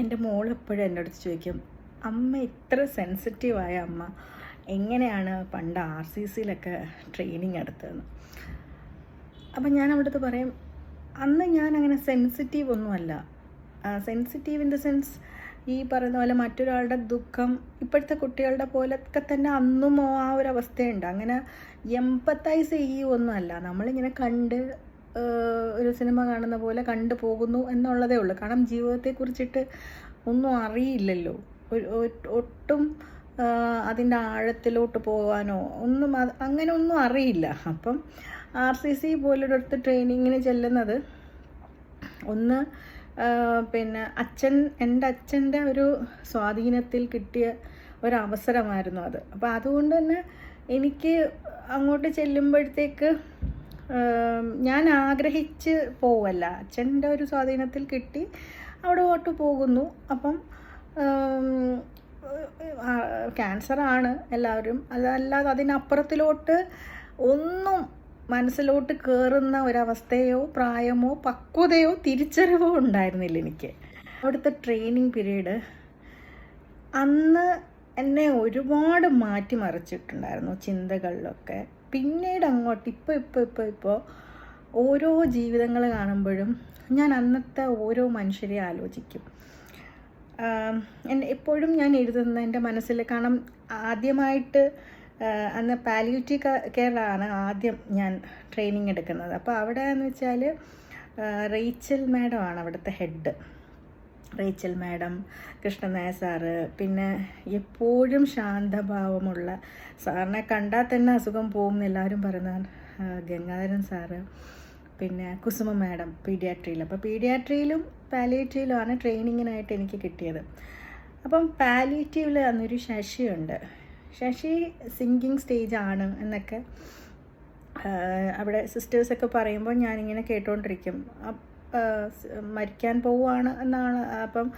എന്റെ മോൾ എപ്പോഴും അടുത്ത് ചോദിക്കും അമ്മ ഇത്ര സെൻസിറ്റീവായ അമ്മ? എങ്ങനെയാണ് പണ്ട് ആർ സി സിയിലൊക്കെ ട്രെയിനിങ് എടുത്തതെന്ന്? അപ്പം ഞാൻ അവിടുത്തെ പറയും അന്ന് ഞാൻ അങ്ങനെ സെൻസിറ്റീവ് ഒന്നുമല്ല. സെൻസിറ്റീവ് ഇൻ ദ സെൻസ് ഈ പറയുന്ന പോലെ മറ്റൊരാളുടെ ദുഃഖം ഇപ്പോഴത്തെ കുട്ടികളുടെ പോലൊക്കെ തന്നെ അന്നും ആ ഒരു അവസ്ഥയുണ്ട്. അങ്ങനെ എമ്പത്തൈസ് ചെയ്യുമൊന്നുമല്ല നമ്മളിങ്ങനെ കണ്ട് ഒരു സിനിമ കാണുന്ന പോലെ കണ്ടു പോകുന്നു എന്നുള്ളതേ ഉള്ളൂ. കാരണം ജീവിതത്തെക്കുറിച്ചിട്ട് ഒന്നും അറിയില്ലല്ലോ. ഒട്ടും അതിന്റെ ആഴത്തിലോട്ട് പോകാനോ ഒന്നും അങ്ങനെ ഒന്നും അറിയില്ല. അപ്പം ആർ സി സി പോലൊരിടത്ത് ട്രെയിനിങ്ങിന് ചെല്ലുന്നത് ഒന്ന് പിന്നെ അച്ഛൻ എന്റെ അച്ഛന്റെ ഒരു സ്വാധീനത്തിൽ കിട്ടിയ ഒരവസരമായിരുന്നു അത്. അപ്പോൾ അതുകൊണ്ട് തന്നെ എനിക്ക് അങ്ങോട്ട് ചെല്ലുമ്പോഴത്തേക്ക് ഞാൻ ആഗ്രഹിച്ച് പോവല്ല. അച്ഛന്റെ ഒരു സ്വാധീനത്തിൽ കിട്ടി അവിടെ ഓട്ട് പോകുന്നു. അപ്പം ക്യാൻസറാണ് എല്ലാവരും. അതല്ലാതെ അതിനപ്പുറത്തിലോട്ട് ഒന്നും മനസ്സിലോട്ട് കയറുന്ന ഒരവസ്ഥയോ പ്രായമോ പക്വതയോ തിരിച്ചറിവോ ഉണ്ടായിരുന്നില്ല എനിക്ക്. അവിടുത്തെ ട്രെയിനിങ് പീരീഡ് അന്ന് എന്നെ ഒരുപാട് മാറ്റിമറിച്ചിട്ടുണ്ടായിരുന്നു ചിന്തകളിലൊക്കെ. പിന്നീട് അങ്ങോട്ട് ഇപ്പോൾ ഇപ്പോൾ ഇപ്പോൾ ഇപ്പോൾ ഓരോ ജീവിതങ്ങൾ കാണുമ്പോഴും ഞാൻ അന്നത്തെ ഓരോ മനുഷ്യരെ ആലോചിക്കും. എപ്പോഴും ഞാൻ എഴുതുന്ന എന്റെ മനസ്സിൽ കാരണം ആദ്യമായിട്ട് അന്ന് പാലിയേറ്റീവ് കെയറാണ് ആദ്യം ഞാൻ ട്രെയിനിങ് എടുക്കുന്നത്. അപ്പോൾ അവിടെ എന്ന് വെച്ചാൽ റേച്ചൽ മാഡം ആണ് അവിടുത്തെ ഹെഡ്. റേച്ചൽ മാഡം കൃഷ്ണനായ സാറ് പിന്നെ എപ്പോഴും ശാന്തഭാവമുള്ള സാറിനെ കണ്ടാൽ തന്നെ അസുഖം പോകും എന്ന് എല്ലാവരും പറയുന്ന ഗംഗാധരൻ സാറ് പിന്നെ കുസുമ മാഡം പീഡിയാട്രിയിൽ. അപ്പോൾ പീഡിയാട്രിയിലും പാലിയേറ്റീവിലുമാണ് ട്രെയിനിങ്ങിനായിട്ട് എനിക്ക് കിട്ടിയത്. അപ്പം പാലിയേറ്റീവിൽ അന്നൊരു ശശിയുണ്ട്. ശശി സിങ്കിങ് സ്റ്റേജ് ആണ് എന്നൊക്കെ അവിടെ സിസ്റ്റേഴ്സൊക്കെ പറയുമ്പോൾ ഞാനിങ്ങനെ സ് മരിക്കാൻ പോവുകയാണ് എന്നാണ്. അപ്പം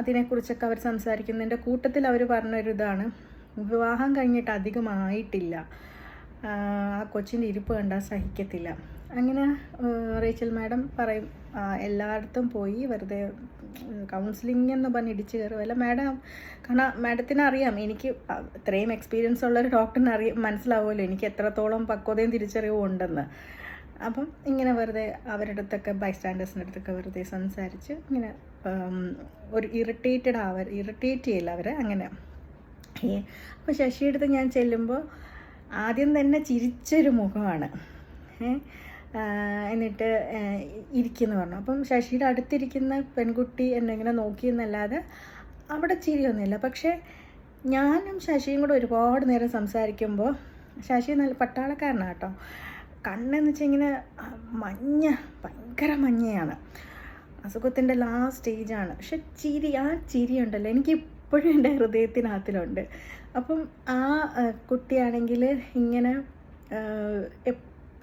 അതിനെക്കുറിച്ചൊക്കെ അവർ സംസാരിക്കുന്നതിന്റെ കൂട്ടത്തിൽ അവർ പറഞ്ഞൊരു ഇതാണ് വിവാഹം കഴിഞ്ഞിട്ട് അധികമായിട്ടില്ല ആ കൊച്ചിന്റെ ഇരിപ്പ് കണ്ടാൽ സഹിക്കത്തില്ല. അങ്ങനെ റേച്ചൽ മാഡം പറയും എല്ലായിടത്തും പോയി വെറുതെ കൗൺസിലിംഗ് എന്ന് പറഞ്ഞ് ഇടിച്ച് കയറുമല്ല മാഡം കാരണം മാഡത്തിന് അറിയാം എനിക്ക് ഇത്രയും എക്സ്പീരിയൻസ് ഉള്ളൊരു ഡോക്ടറിന് അറിയാം മനസ്സിലാവുമല്ലോ എനിക്ക് എത്രത്തോളം പക്വതയും തിരിച്ചറിവും ഉണ്ടെന്ന്. അപ്പം ഇങ്ങനെ വെറുതെ അവരുടെ അടുത്തൊക്കെ ബൈസ്റ്റാൻഡേഴ്സിന്റെ അടുത്തൊക്കെ വെറുതെ സംസാരിച്ച് ഇങ്ങനെ ഒരു ഇറിറ്റേറ്റഡ് ആവർ ഇറിറ്റേറ്റ് ചെയ്യില്ല അവരെ അങ്ങനെ. അപ്പോൾ ശശിയുടെ അടുത്ത് ഞാൻ ചെല്ലുമ്പോൾ ആദ്യം തന്നെ ചിരിച്ചൊരു മുഖമാണ്. എന്നിട്ട് ഇരിക്കുന്നു പറഞ്ഞു. അപ്പം ശശിയുടെ അടുത്തിരിക്കുന്ന പെൺകുട്ടി എന്നെങ്ങനെ ഇങ്ങനെ നോക്കിയെന്നല്ലാതെ അവിടെ ചിരിയൊന്നുമില്ല. പക്ഷേ ഞാനും ശശിയും കൂടെ ഒരുപാട് നേരം സംസാരിക്കുമ്പോൾ ശശി നല്ല പട്ടാളക്കാരനാട്ടോ കണ്ണെന്ന് വെച്ചാൽ ഇങ്ങനെ മഞ്ഞ ഭയങ്കര മഞ്ഞയാണ്. അസുഖത്തിന്റെ ലാസ്റ്റ് സ്റ്റേജാണ് പക്ഷെ ചിരി ആ ചിരി ഉണ്ടല്ലോ. എനിക്ക് ഇപ്പോഴും എന്റെ ഹൃദയത്തിനകത്തിലുണ്ട്. അപ്പം ആ കുട്ടിയാണെങ്കിൽ ഇങ്ങനെ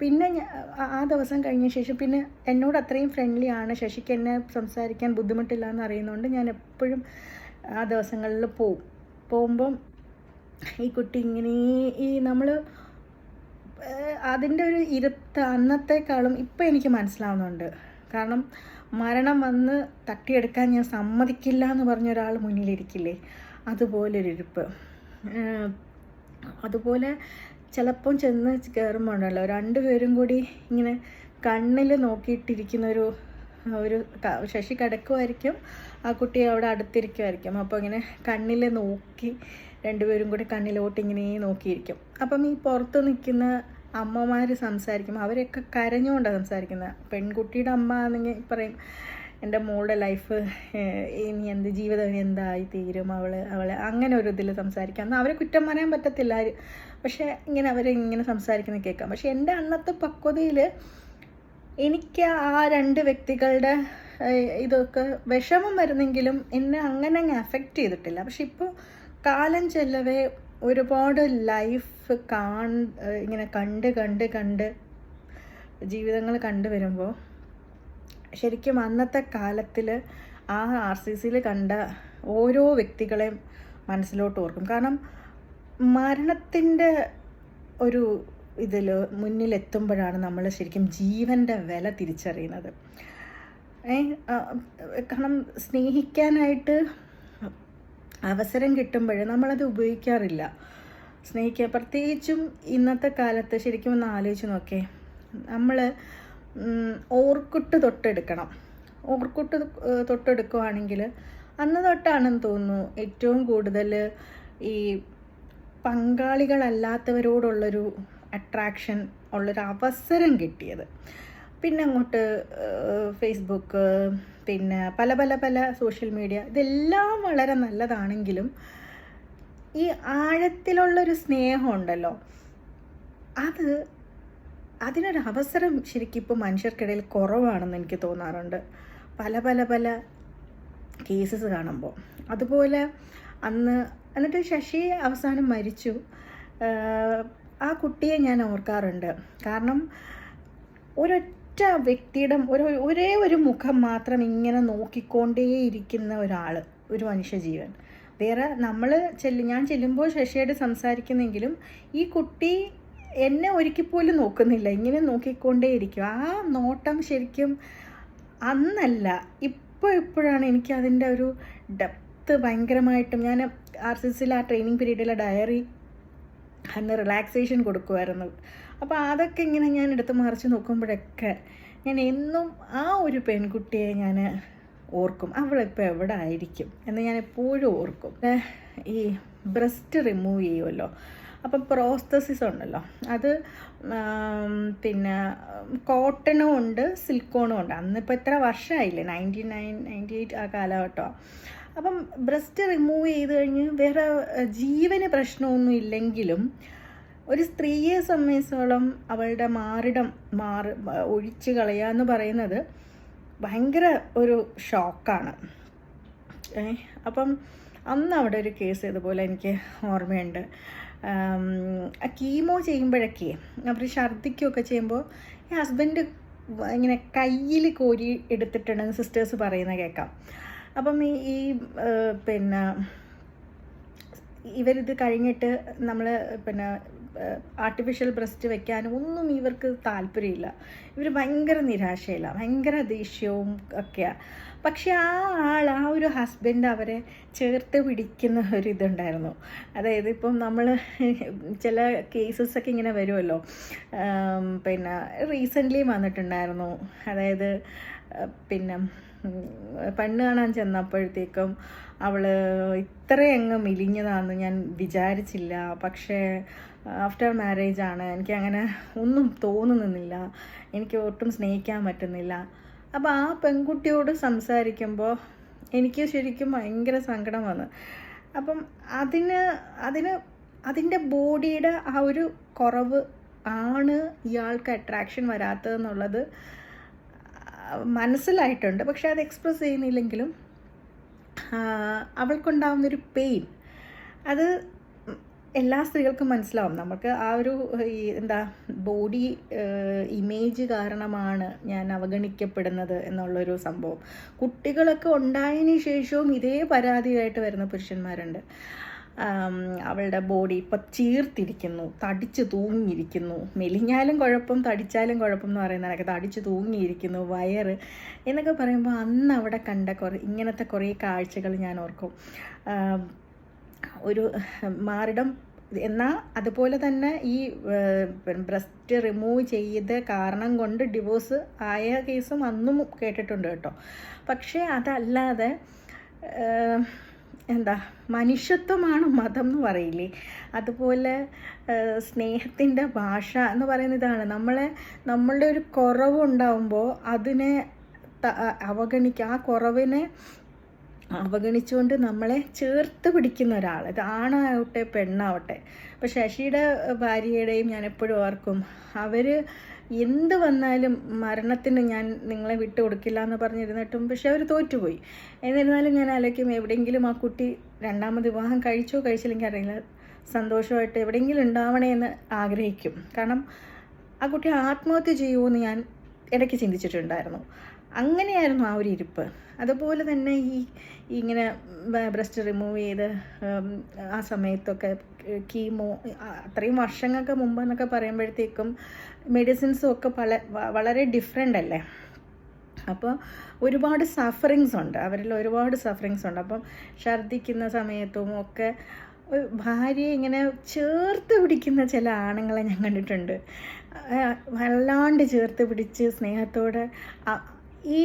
പിന്നെ ആ- ദിവസം കഴിഞ്ഞ ശേഷം പിന്നെ എന്നോട് അത്രയും ഫ്രണ്ട്ലി ആണ്. ശശിക്ക് എന്നെ സംസാരിക്കാൻ ബുദ്ധിമുട്ടില്ല എന്ന് അറിയുന്നതുകൊണ്ട് ഞാൻ എപ്പോഴും ആ ദിവസങ്ങളിൽ പോവും. പോകുമ്പം ഈ കുട്ടി ഇങ്ങനെ ഈ നമ്മൾ അതിന്റെ ഒരു ഇരുത്ത് അന്നത്തെക്കാളും ഇപ്പം എനിക്ക് മനസ്സിലാവുന്നുണ്ട്. കാരണം മരണം വന്ന് തട്ടിയെടുക്കാൻ ഞാൻ സമ്മതിക്കില്ല എന്ന് പറഞ്ഞ ഒരാൾ മുന്നിലിരിക്കില്ലേ? അതുപോലൊരു ഇരുപ്പ്. ഏഹ് അതുപോലെ ചിലപ്പം ചെന്ന് കയറുമ്പോൾ ഉണ്ടല്ലോ രണ്ടുപേരും കൂടി ഇങ്ങനെ കണ്ണിൽ നോക്കിയിട്ടിരിക്കുന്ന ഒരു ശശി കിടക്കുമായിരിക്കും ആ കുട്ടി അവിടെ അടുത്തിരിക്കുമായിരിക്കും അപ്പോൾ ഇങ്ങനെ കണ്ണിൽ നോക്കി രണ്ടുപേരും കൂടി കണ്ണിലോട്ട് ഇങ്ങനെ നോക്കിയിരിക്കും. അപ്പം ഈ പുറത്ത് നിൽക്കുന്ന അമ്മമാർ സംസാരിക്കും. അവരൊക്കെ കരഞ്ഞുകൊണ്ടാണ് സംസാരിക്കുന്നത്. പെൺകുട്ടിയുടെ അമ്മ ആണെങ്കിൽ പറയും എന്റെ മോളുടെ ലൈഫ് ഇനി എന്ത് ജീവിതം ഇനി എന്തായി തീരും അവൾ അവൾ അങ്ങനെ ഒരു ഇതിൽ സംസാരിക്കാം. എന്നാൽ അവരെ കുറ്റം പറയാൻ പറ്റത്തില്ല പക്ഷേ ഇങ്ങനെ അവരെ ഇങ്ങനെ സംസാരിക്കുന്നത് കേൾക്കാം. പക്ഷേ എന്റെ അന്നത്തെ പക്വതയിൽ എനിക്ക് ആ രണ്ട് വ്യക്തികളുടെ ഇതൊക്കെ വിഷമം വരുന്നെങ്കിലും എന്നെ അങ്ങനെ അങ്ങ് അഫക്റ്റ് ചെയ്തിട്ടില്ല. പക്ഷെ ഇപ്പോൾ കാലം ചെല്ലവേ ഒരുപാട് ലൈഫ് കാൺ ഇങ്ങനെ കണ്ട് കണ്ട് കണ്ട് ജീവിതങ്ങൾ കണ്ടു വരുമ്പോൾ ശരിക്കും അന്നത്തെ കാലത്തിൽ ആ ആർ സി സിയിൽ കണ്ട ഓരോ വ്യക്തികളെയും മനസ്സിലോട്ട് ഓർക്കും. കാരണം മരണത്തിന്റെ ഒരു ഇതിൽ മുന്നിലെത്തുമ്പോഴാണ് നമ്മൾ ശരിക്കും ജീവന്റെ വില തിരിച്ചറിയുന്നത്. കാരണം സ്നേഹിക്കാനായിട്ട് അവസരം കിട്ടുമ്പോൾ നമ്മളത് ഉപയോഗിക്കാറില്ല. സ്നേഹിക്കുക പ്രത്യേകിച്ചും ഇന്നത്തെ കാലത്ത് ശരിക്കും ഒന്ന് ആലോചിച്ച് നോക്കേ. നമ്മൾ ഓർക്കുട്ട് തൊട്ടെടുക്കണം. ഓർക്കുട്ട് തൊട്ടെടുക്കുവാണെങ്കിൽ അന്ന് തൊട്ടാണെന്ന് തോന്നുന്നു ഏറ്റവും കൂടുതൽ ഈ പങ്കാളികളല്ലാത്തവരോടുള്ളൊരു അട്രാക്ഷൻ ഉള്ളൊരു അവസരം കിട്ടിയത്. പിന്നെ അങ്ങോട്ട് ഫേസ്ബുക്ക് പിന്നെ പല പല പല സോഷ്യൽ മീഡിയ ഇതെല്ലാം വളരെ നല്ലതാണെങ്കിലും ഈ ആഴത്തിലുള്ളൊരു സ്നേഹമുണ്ടല്ലോ. അത് അതിനൊരു അവസരം ശരിക്കും ഇപ്പോൾ മനുഷ്യർക്കിടയിൽ കുറവാണെന്ന് എനിക്ക് തോന്നാറുണ്ട്. പല പല പല കേസസ് കാണുമ്പോൾ. അതുപോലെ അന്ന് എന്നിട്ട് ശശി അവസാനം മരിച്ചു. ആ കുട്ടിയെ ഞാൻ ഓർക്കാറുണ്ട്. കാരണം ഒരൊറ്റ വ്യക്തിയുടെ ഒരു ഒരേ ഒരു മുഖം മാത്രം ഇങ്ങനെ നോക്കിക്കൊണ്ടേയിരിക്കുന്ന ഒരാൾ ഒരു മനുഷ്യജീവൻ. വേറെ നമ്മൾ ചെല്ലു ഞാൻ ചെല്ലുമ്പോൾ ശശിയായിട്ട് സംസാരിക്കുന്നെങ്കിലും ഈ കുട്ടി എന്നെ ഒരിക്കൽ പോലും നോക്കുന്നില്ല. ഇങ്ങനെ നോക്കിക്കൊണ്ടേയിരിക്കും. ആ നോട്ടം ശരിക്കും അന്നല്ല ഇപ്പോൾ ഇപ്പോഴാണ് എനിക്ക് അതിന്റെ ഒരു ഡെപ്ത് ഭയങ്കരമായിട്ടും. ഞാൻ ആർ സി സിയിൽ ആ ട്രെയിനിങ് പീരീഡിലെ ഡയറി അന്ന് റിലാക്സേഷൻ കൊടുക്കുമായിരുന്നു അപ്പോൾ അതൊക്കെ ഇങ്ങനെ ഞാൻ എടുത്ത് മറിച്ച് നോക്കുമ്പോഴൊക്കെ ഞാൻ എന്നും ആ ഒരു പെൺകുട്ടിയെ ഞാൻ ഓർക്കും. അവളിപ്പോൾ എവിടെ ആയിരിക്കും എന്ന് ഞാൻ എപ്പോഴും ഓർക്കും. ഈ ബ്രസ്റ്റ് റിമൂവ് ചെയ്യുമല്ലോ അപ്പം പ്രോസ്തസിസ് ഉണ്ടല്ലോ. അത് പിന്നെ കോട്ടണും ഉണ്ട് സിൽക്കോണും ഉണ്ട്. അന്നിപ്പോൾ എത്ര വർഷമായില്ലേ? നയന്റി നയൻ നയന്റി എയ്റ്റ് ആ കാലഘട്ടമാണ് അപ്പം ബ്രസ്റ്റ് റിമൂവ് ചെയ്ത് കഴിഞ്ഞ് വേറെ ജീവന് പ്രശ്നമൊന്നും ഇല്ലെങ്കിലും ഒരു സ്ത്രീയെ സംബന്ധിച്ചോളം അവളുടെ മാറിടം മാറി ഒഴിച്ച് കളയുക എന്ന് പറയുന്നത് ഭയങ്കര ഒരു ഷോക്കാണ്. അപ്പം അന്ന് അവിടെ ഒരു കേസ് ഇതുപോലെ എനിക്ക് ഓർമ്മയുണ്ട്. കീമോ ചെയ്യുമ്പോഴൊക്കെ അവർ ഛർദ്ദിക്കുകയൊക്കെ ചെയ്യുമ്പോൾ ഈ ഹസ്ബൻഡ് ഇങ്ങനെ കയ്യിൽ കോരി എടുത്തിട്ടുണ്ടെന്ന് സിസ്റ്റേഴ്സ് പറയുന്ന കേൾക്കാം. അപ്പം ഈ പിന്നെ ഇവരിത് കഴിഞ്ഞിട്ട് നമ്മൾ പിന്നെ ആർട്ടിഫിഷ്യൽ ബ്രസ്റ്റ് വെക്കാനും ഒന്നും ഇവർക്ക് താല്പര്യമില്ല. ഇവർ ഭയങ്കര നിരാശയില്ല ഭയങ്കര ദേഷ്യവും ഒക്കെയാണ് പക്ഷെ ആ ആൾ ആ ഒരു ഹസ്ബൻഡ് അവരെ ചേർത്ത് പിടിക്കുന്ന ഒരു ഇതുണ്ടായിരുന്നു. അതായത് ഇപ്പം നമ്മൾ ചില കേസസ് ഒക്കെ ഇങ്ങനെ വരുമല്ലോ. പിന്നെ റീസെന്റ്ലി വന്നിട്ടുണ്ടായിരുന്നു. അതായത് പിന്നെ പെണ്ണ് കാണാൻ ചെന്നപ്പോഴത്തേക്കും അവൾ ഇത്രയങ്ങ് മെലിഞ്ഞതാണെന്ന് ഞാൻ വിചാരിച്ചില്ല. പക്ഷേ ആഫ്റ്റർ മാരേജ് ആണ്. എനിക്ക് അങ്ങനെ ഒന്നും തോന്നുന്നില്ല. എനിക്ക് ഒട്ടും സ്നേഹിക്കാൻ പറ്റുന്നില്ല. അപ്പോൾ ആ പെൺകുട്ടിയോട് സംസാരിക്കുമ്പോൾ എനിക്ക് ശരിക്കും ഭയങ്കര സങ്കടം വന്നു അപ്പം അതിന് അതിന് അതിന്റെ ബോഡിയുടെ ആ ഒരു കുറവ് ആണ് ഇയാൾക്ക് അട്രാക്ഷൻ വരാത്തതെന്നുള്ളത് മനസ്സിലായിട്ടുണ്ട്. പക്ഷെ അത് എക്സ്പ്രസ് ചെയ്യുന്നില്ലെങ്കിലും അവൾക്കുണ്ടാവുന്നൊരു പെയിൻ അത് എല്ലാ സ്ത്രീകൾക്കും മനസ്സിലാവും. നമുക്ക് ആ ഒരു എന്താ ബോഡി ഇമേജ് കാരണമാണ് ഞാൻ അവഗണിക്കപ്പെടുന്നത് എന്നുള്ളൊരു സംഭവം. കുട്ടികളൊക്കെ ഉണ്ടായതിന് ശേഷവും ഇതേ പരാതിയായിട്ട് വരുന്ന പുരുഷന്മാരുണ്ട്. അവളുടെ ബോഡി ഇപ്പം ചീർത്തിരിക്കുന്നു തടിച്ച് തൂങ്ങിയിരിക്കുന്നു. മെലിഞ്ഞാലും കുഴപ്പം തടിച്ചാലും കുഴപ്പം എന്ന് പറയുന്ന കണക്ക് തടിച്ച് തൂങ്ങിയിരിക്കുന്നു വയറ് എന്നൊക്കെ പറയുമ്പോൾ അന്ന് അവിടെ കണ്ട കുറേ ഇങ്ങനത്തെ കുറേ കാഴ്ചകൾ ഞാൻ ഓർക്കും. ഒരു മാറിടം എന്നാൽ അതുപോലെ തന്നെ ഈ ബ്രസ്റ്റ് റിമൂവ് ചെയ്ത് കാരണം കൊണ്ട് ഡിവോഴ്സ് ആയ കേസും അന്നും കേട്ടിട്ടുണ്ട് കേട്ടോ. പക്ഷേ അതല്ലാതെ എന്താ മനുഷ്യത്വമാണ് മതം എന്ന് പറയില്ലേ? അതുപോലെ സ്നേഹത്തിന്റെ ഭാഷ എന്ന് പറയുന്ന ഇതാണ്. നമ്മളെ നമ്മളുടെ ഒരു കുറവുണ്ടാവുമ്പോൾ അതിനെ അവഗണിക്കുക ആ കുറവിനെ അവഗണിച്ചുകൊണ്ട് നമ്മളെ ചേർത്ത് പിടിക്കുന്ന ഒരാൾ. ഇത് ആണാവട്ടെ പെണ്ണാവട്ടെ. ഇപ്പോൾ ശശിയുടെ ഭാര്യയുടെയും ഞാൻ എപ്പോഴും ഓർക്കും അവർ എന്ത് വന്നാലും മരണത്തിന് ഞാൻ നിങ്ങളെ വിട്ടു കൊടുക്കില്ല എന്ന് പറഞ്ഞിരുന്നിട്ടും പക്ഷെ അവർ തോറ്റുപോയി. എന്നിരുന്നാലും ഞാൻ ആലോചിക്കും എവിടെയെങ്കിലും ആ കുട്ടി രണ്ടാമത് വിവാഹം കഴിച്ചോ കഴിച്ചില്ലെങ്കിൽ അറിയില്ല. സന്തോഷമായിട്ട് എവിടെയെങ്കിലും ഉണ്ടാവണേ എന്ന് ആഗ്രഹിക്കും. കാരണം ആ കുട്ടി ആത്മഹത്യ ചെയ്യുമോ എന്ന് ഞാൻ ഇടയ്ക്ക് ചിന്തിച്ചിട്ടുണ്ടായിരുന്നു. അങ്ങനെയായിരുന്നു ആ ഒരു ഇരിപ്പ്. അതുപോലെ തന്നെ ഈ ഇങ്ങനെ ബ്രസ്റ്റ് റിമൂവ് ചെയ്ത് ആ സമയത്തൊക്കെ കീമോ അത്രയും വർഷങ്ങൾക്ക് മുമ്പ് എന്നൊക്കെ പറയുമ്പോഴത്തേക്കും മെഡിസിൻസും ഒക്കെ പല വളരെ ഡിഫറെന്റ് അല്ലേ? അപ്പോൾ ഒരുപാട് സഫറിങ്സ് ഉണ്ട്. അവരിൽ ഒരുപാട് സഫറിങ്സ് ഉണ്ട്. അപ്പം ഛർദ്ദിക്കുന്ന സമയത്തും ഒക്കെ ഭാര്യയെ ഇങ്ങനെ ചേർത്ത് പിടിക്കുന്ന ചില ആണുങ്ങളെ ഞാൻ കണ്ടിട്ടുണ്ട്. വല്ലാണ്ട് ചേർത്ത് പിടിച്ച് സ്നേഹത്തോടെ ഈ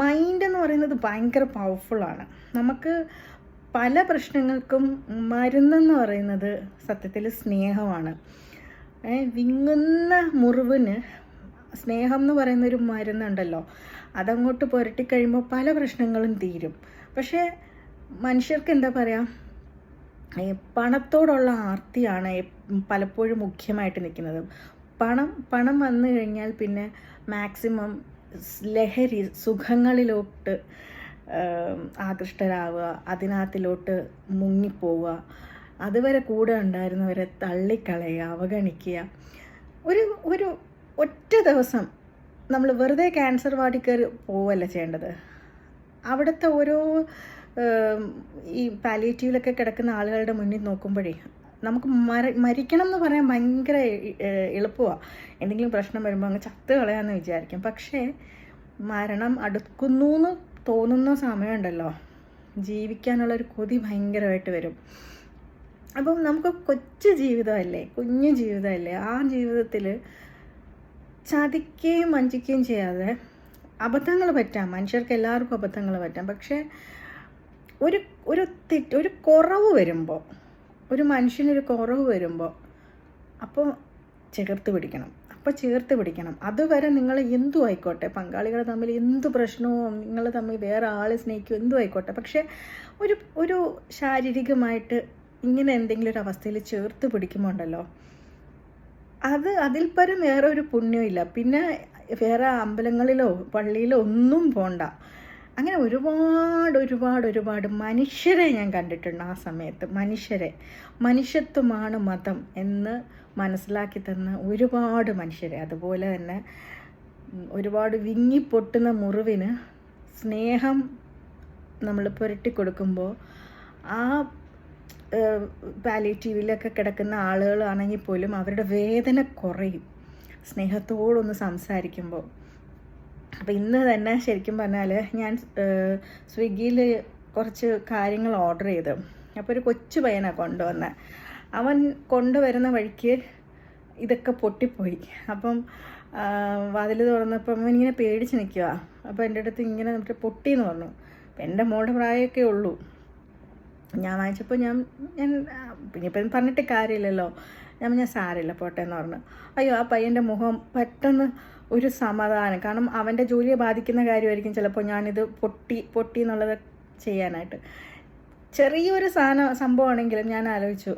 മൈൻഡ് എന്ന് പറയുന്നത് ഭയങ്കര പവർഫുള്ളാണ് നമുക്ക് പല പ്രശ്നങ്ങൾക്കും മരുന്നെന്ന് പറയുന്നത് സത്യത്തിൽ സ്നേഹമാണ്. വിങ്ങുന്ന മുറിവിന് സ്നേഹം എന്ന് പറയുന്ന ഒരു മരുന്നുണ്ടല്ലോ. അതങ്ങോട്ട് പുരട്ടി കഴിയുമ്പോൾ പല പ്രശ്നങ്ങളും തീരും. പക്ഷേ മനുഷ്യർക്ക് എന്താ പറയുക പണത്തോടുള്ള ആർത്തിയാണ് പലപ്പോഴും മുഖ്യമായിട്ട് നിൽക്കുന്നത്. പണം പണം വന്നു കഴിഞ്ഞാൽ പിന്നെ മാക്സിമം ലഹരി സുഖങ്ങളിലോട്ട് ആകൃഷ്ടരാവുക അതിനകത്തിലോട്ട് മുങ്ങിപ്പോവുക അതുവരെ കൂടെ ഉണ്ടായിരുന്നവരെ തള്ളിക്കളയുക അവഗണിക്കുക. ഒരു ഒരു ഒറ്റ ദിവസം നമ്മൾ വെറുതെ ക്യാൻസർ വാർഡിൽ കയറി പോവല്ല ചെയ്യേണ്ടത്. അവിടുത്തെ ഓരോ ഈ പാലിയേറ്റീവിലൊക്കെ കിടക്കുന്ന ആളുകളുടെ മുന്നിൽ നോക്കുമ്പോഴേ നമുക്ക് മര മരിക്കണം എന്ന് പറയാൻ ഭയങ്കര എളുപ്പമാണ് എന്തെങ്കിലും പ്രശ്നം വരുമ്പോൾ അങ്ങ് ചത്ത് കളയാമെന്ന് വിചാരിക്കും. പക്ഷേ മരണം അടുക്കുന്നു എന്ന് തോന്നുന്ന സമയമുണ്ടല്ലോ. ജീവിക്കാനുള്ളൊരു കൊതി ഭയങ്കരമായിട്ട് വരും. അപ്പം നമുക്ക് കൊച്ചു ജീവിതമല്ലേ? കുഞ്ഞു ജീവിതമല്ലേ? ആ ജീവിതത്തിൽ ചതിക്കുകയും വഞ്ചിക്കുകയും ചെയ്യാതെ അബദ്ധങ്ങൾ പറ്റാം. മനുഷ്യർക്ക് എല്ലാവർക്കും അബദ്ധങ്ങൾ പറ്റാം. പക്ഷേ ഒരു ഒരു തെറ്റ് ഒരു കുറവ് വരുമ്പോൾ ഒരു മനുഷ്യനൊരു കുറവ് വരുമ്പോൾ അപ്പോൾ ചേർത്ത് പിടിക്കണം. അപ്പോൾ ചേർത്ത് പിടിക്കണം. അതുവരെ നിങ്ങൾ എന്തു ആയിക്കോട്ടെ. പങ്കാളികൾ തമ്മിൽ എന്ത് പ്രശ്നവും നിങ്ങൾ തമ്മിൽ വേറെ ആളെ സ്നേഹിക്കും എന്തു ആയിക്കോട്ടെ. പക്ഷേ ഒരു ഒരു ശാരീരികമായിട്ട് ഇങ്ങനെ എന്തെങ്കിലും ഒരു അവസ്ഥയിൽ ചേർത്ത് പിടിക്കുമ്പോൾ ഉണ്ടല്ലോ അത് അതിൽ പരം വേറെ ഒരു പുണ്യമില്ല പിന്നെ വേറെ അമ്പലങ്ങളിലോ പള്ളിയിലോ ഒന്നും പോണ്ട. അങ്ങനെ ഒരുപാട് ഒരുപാട് ഒരുപാട് മനുഷ്യരെ ഞാൻ കണ്ടിട്ടുണ്ട് ആ സമയത്ത്. മനുഷ്യരെ. മനുഷ്യത്വമാണ് മതം എന്ന് മനസ്സിലാക്കി തന്ന ഒരുപാട് മനുഷ്യരെ. അതുപോലെ തന്നെ ഒരുപാട് വിങ്ങിപ്പൊട്ടുന്ന മുറിവിന് സ്നേഹം നമ്മൾ പുരട്ടി കൊടുക്കുമ്പോൾ ആ പാലിയേറ്റീവിലൊക്കെ കിടക്കുന്ന ആളുകളാണെങ്കിൽ പോലും അവരുടെ വേദന കുറയും. സ്നേഹത്തോടൊന്ന് സംസാരിക്കുമ്പോൾ. അപ്പം ഇന്ന് തന്നെ ശരിക്കും പറഞ്ഞാൽ ഞാൻ സ്വിഗ്ഗിയിൽ കുറച്ച് കാര്യങ്ങൾ ഓർഡർ ചെയ്തു. അപ്പോൾ ഒരു കൊച്ചു പയ്യനാണ് കൊണ്ടുവന്നത് അവൻ കൊണ്ടുവരുന്ന വഴിക്ക് ഇതൊക്കെ പൊട്ടിപ്പോയി. അപ്പം വാതിൽ തുറന്നപ്പം അവൻ ഇങ്ങനെ പേടിച്ച് നിൽക്കുക അപ്പോൾ എന്റെ അടുത്ത് ഇങ്ങനെ എന്നിട്ട് പൊട്ടിയെന്ന് പറഞ്ഞു. എന്റെ മോളുടെ പ്രായമൊക്കെ ഉള്ളൂ. ഞാൻ വാങ്ങിച്ചപ്പോൾ ഞാൻ ഞാൻ ആ, പിന്നെ ഇപ്പം പറഞ്ഞിട്ട് കാര്യമില്ലല്ലോ. ഞാൻ ഞാൻ സാരമില്ല പോട്ടെ എന്ന് പറഞ്ഞു. അയ്യോ ആ പയ്യന്റെ മുഖം പെട്ടെന്ന് ഒരു സമാധാനം. കാരണം അവന്റെ ജോലിയെ ബാധിക്കുന്ന കാര്യമായിരിക്കും ചിലപ്പോൾ ഞാനിത് പൊട്ടി പൊട്ടി എന്നുള്ളത് ചെയ്യാനായിട്ട്. ചെറിയൊരു സാധനം സംഭവമാണെങ്കിലും ഞാൻ ആലോചിച്ചു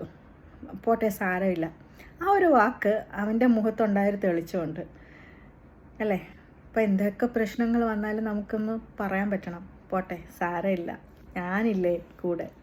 പോട്ടെ സാരമില്ല. ആ ഒരു വാക്ക് അവന്റെ മുഖത്തുണ്ടായൊരു തെളിച്ചമുണ്ട് അല്ലേ? അപ്പം എന്തൊക്കെ പ്രശ്നങ്ങൾ വന്നാലും നമുക്കൊന്ന് പറയാൻ പറ്റണം. പോട്ടെ സാരമില്ല. ഞാനില്ലേ കൂടെ.